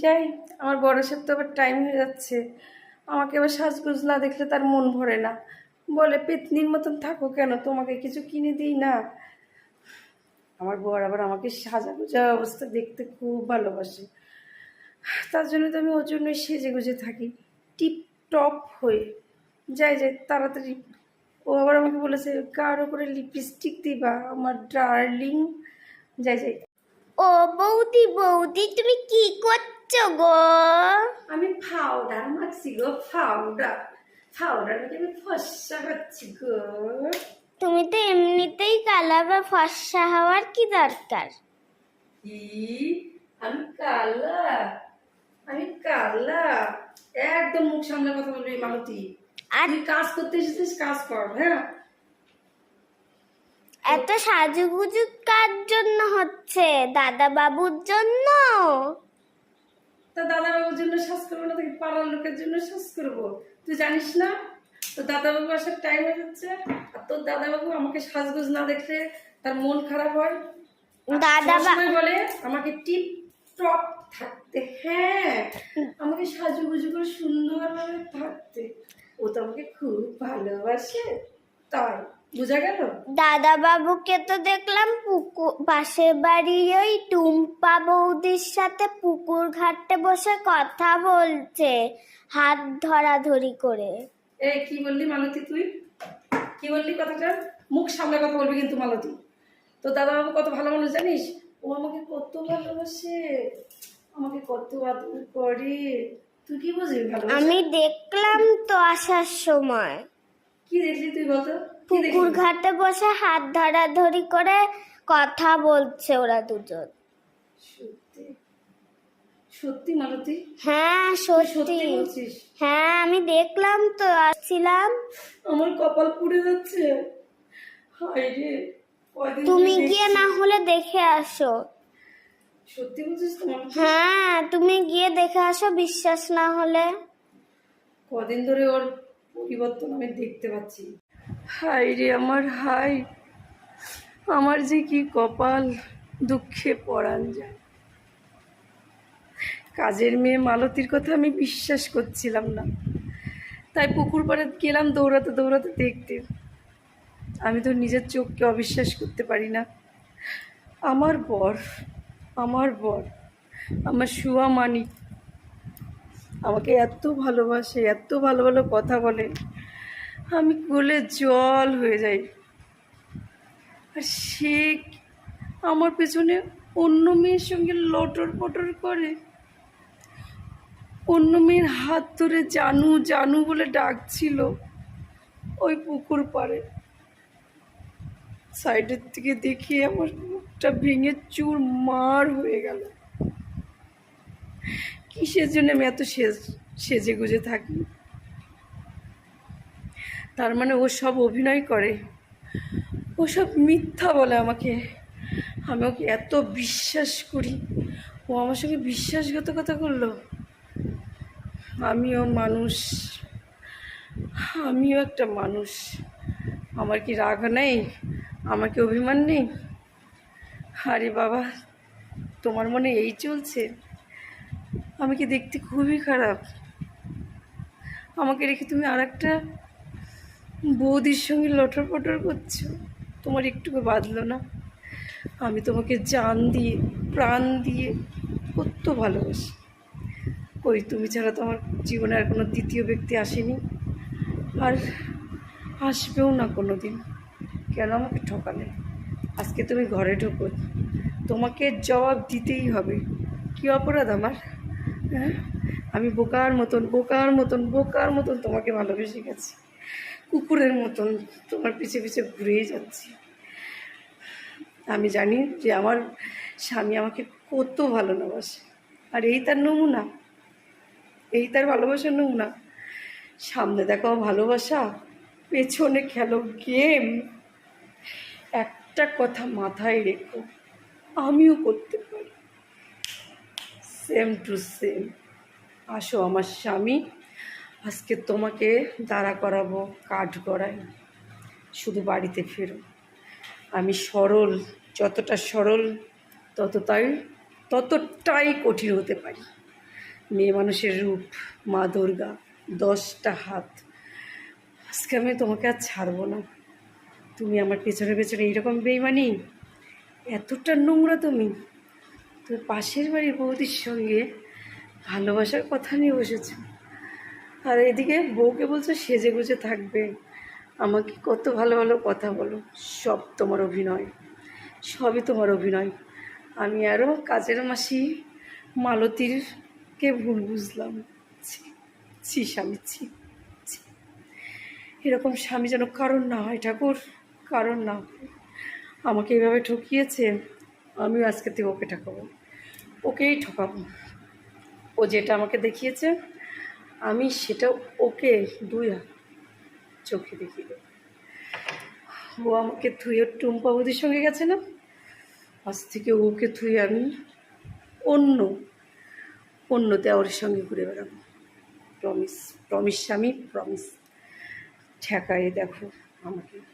যাই, আমার বড় সাহেব তো আবার টাইম হয়ে যাচ্ছে। আমাকে এবার সাজগুজ না দেখলে তার মন ভরে না। বলে, পেতনির মতন থাকো কেন? তোমাকে কিছু কিনে দিই না। আমার বর আবার আমাকে সাজা গুজা অবস্থা দেখতে খুব ভালোবাসে। তার জন্য তো আমি ওর জন্যই সেজে গুজে থাকি টিপ টপ হয়ে। যাই যাই, তাড়াতাড়ি। ও আবার আমাকে বলেছে, কার ওপরে লিপস্টিক দিবা, আমার ডার্লিং যাই যাই। ও বৌদি বৌদি তুমি কি করছ গো? আমি পাউডার মাখছি গো পাউডার পাউডার মেখে আমি ফসা হচ্ছি গো। তুমি তো এমনিতেই কালা বা ফর্সা হওয়ার কি দরকার? কি আমি কালা আমি কালা। একদম মুখ সামনে কথা বলবি মালতী। আর কাজ করতে এসেছিস কাজ কর হ্যাঁ? এত সাজুগুজু কার জন্য হচ্ছে? দাদা বাবুর জন্য? তা দাদাবাবুর জন্য শ্বাস করব না তোকে পাড়ার লোকের জন্য শ্বাস করব। তুই জানিস না? তো দাদাবাবু আসার টাইম হয়ে যাচ্ছে আর তোর দাদাবাবু আমাকে সাজগোজ না দেখলে তার মন খারাপ হয়। দাদা বলে আমাকে টিপ টপ থাকতে। হ্যাঁ আমাকে সাজুগুজু করে সুন্দরভাবে থাকতে। ও তো আমাকে খুব ভালোবাসে। তাই বোঝা গেল? দাদা বাবুকে তো দেখলাম পুকুর পাশের বাড়ি ওই টুম্পা বৌদির সাথে পুকুর ঘাটে বসে কথা বলছে হাত ধরাধরি করে। এই কি বললি মালতী তুই? কি বললি কথাটা? মুখ সামনে কথা বলবি কিন্তু মালতী। তো দাদাবাবু কত ভালো মানুষ জানিস? ও আমাকে কত ভালোবাসে। আমাকে কত আদর করে। তুই কি বুঝবি ভালো আমি দেখলাম তো আসার সময়। কি দেখলি তুই বলতো? পুকুর ঘাটে বসে হাত ধরাধরি করে কথা বলছে ওরা দুজন। সত্যি? সত্যি মালতী হ্যাঁ সত্যি। সত্যি বলছিস? হ্যাঁ আমি দেখলাম তো আসছিলাম। আমার কপাল পুড়ে যাচ্ছে। হায় রে কয়দিন তুমি ধরে গিয়ে দেখছি। না হলে দেখে আসো। সত্যি বলছিস তো মালতী? হ্যাঁ তুমি গিয়ে দেখে আসো বিশ্বাস না হলে। কদিন ধরে ওর পরিবর্তন আমি দেখতে পাচ্ছি। হাই রে আমার হাই আমার যে কি কপাল দুঃখে পড়ান যায় কাজের মেয়ে মালতীর কথা আমি বিশ্বাস করছিলাম না। তাই পুকুর পাড়ে গেলাম দৌড়াতে দৌড়াতে দেখতে। আমি তো নিজের চোখকে অবিশ্বাস করতে পারি না। আমার বর আমার বর, আমার শুয়া মানিক। আমাকে এত ভালোবাসে, এত ভালো ভালো কথা বলে। আমি কোলে জল হয়ে যাই। আর সে আমার পেছনে অন্য মেয়ের সঙ্গে লটর পটর করে। অন্য মেয়ের হাত ধরে জানু জানু বলে ডাকছিল ওই পুকুর পাড়ে। সাইডের থেকে দেখে আমার মুখটা ভেঙে চুর মার হয়ে গেল। কিসের জন্য আমি এত সেজ, সেজে গুজে থাকি? তার মানে ও সব অভিনয় করে। ও সব মিথ্যা বলে আমাকে। আমি ওকে এত বিশ্বাস করি। ও আমার সঙ্গে বিশ্বাসঘাতকতা করল। আমিও মানুষ। আমিও একটা মানুষ। আমার কি রাগ নেই? আমার কি অভিমান নেই? আরে বাবা, তোমার মনে এই চলছে? আমি কি দেখতে খুবই খারাপ। আমাকে রেখে তুমি আর একটা বৌদির সঙ্গে লটর পটর করছ। তোমার একটুকু বাঁধলো না। আমি তোমাকে জান দিয়ে, প্রাণ দিয়ে কত ভালোবাসি। কই, তুমি ছাড়া তো আমার জীবনে আর কোনো দ্বিতীয় ব্যক্তি আসেনি। আর আসবেও না কোনো দিন কেন আমাকে ঠকালে? আজকে তুমি ঘরে ঢোকো। তোমাকে জবাব দিতেই হবে। কী অপরাধ আমার? হ্যাঁ আমি বোকার মতন বোকার মতন বোকার মতন তোমাকে ভালোবেসে গেছি। কুকুরের মতন তোমার পিছে পিছে ঘুরেই যাচ্ছি। আমি জানি যে আমার স্বামী আমাকে কত ভালো ভালোবাসে। আর এই তার নমুনা, এই তার ভালোবাসার নমুনা। সামনে দেখাও ভালোবাসা, পেছনে খেলো গেম। একটা কথা মাথায় রেখো, আমিও করতে পারি। সেম টু সেম আসো আমার স্বামী, আজকে তোমাকে দাঁড়া করাবো, কাঠ গড়াই শুধু বাড়িতে ফেরো। আমি সরল, যতটা সরল, ততটাই ততটাই কঠিন হতে পারি। মেয়ে মানুষের রূপ, মা দুর্গা, দশটা হাত। আজকে আমি তোমাকে আর ছাড়বো না। তুমি আমার পেছনে পেছনে এইরকম বেইমানি? এতটা নোংরা তুমি? তুমি পাশের বাড়ির বৌদির সঙ্গে ভালোবাসার কথা নিয়ে বসেছো। আর এদিকে বউকে বলছো সেজে গুজে থাকবে। আমাকে কত ভালো ভালো কথা বলো, সব তোমার অভিনয়, সবই তোমার অভিনয়। আমি আরও কাজের মাসি মালতীরকে ভুল বুঝলাম। ছি স্বামী, ছি। এরকম স্বামী যেন কারণ না হয় ঠাকুর কারণ না আমাকে এভাবে ঠকিয়েছে আমিও আজকে থেকে ওকে ঠকাবো। ওকেই ঠকাবো। ও যেটা আমাকে দেখিয়েছে, আমি সেটা ওকে দুই চোখে দেখিয়ে দেবো। ও আমাকে থুয়ে টুম্পা বৌদির সঙ্গে গেছে না? আজ থেকে ওকে থুয়ে আমি অন্য অন্য দেওয়ারের সঙ্গে ঘুরে বেড়াবো। প্রমিস প্রমিস স্বামী প্রমিস ঠেকায়ে দেখো আমাকে।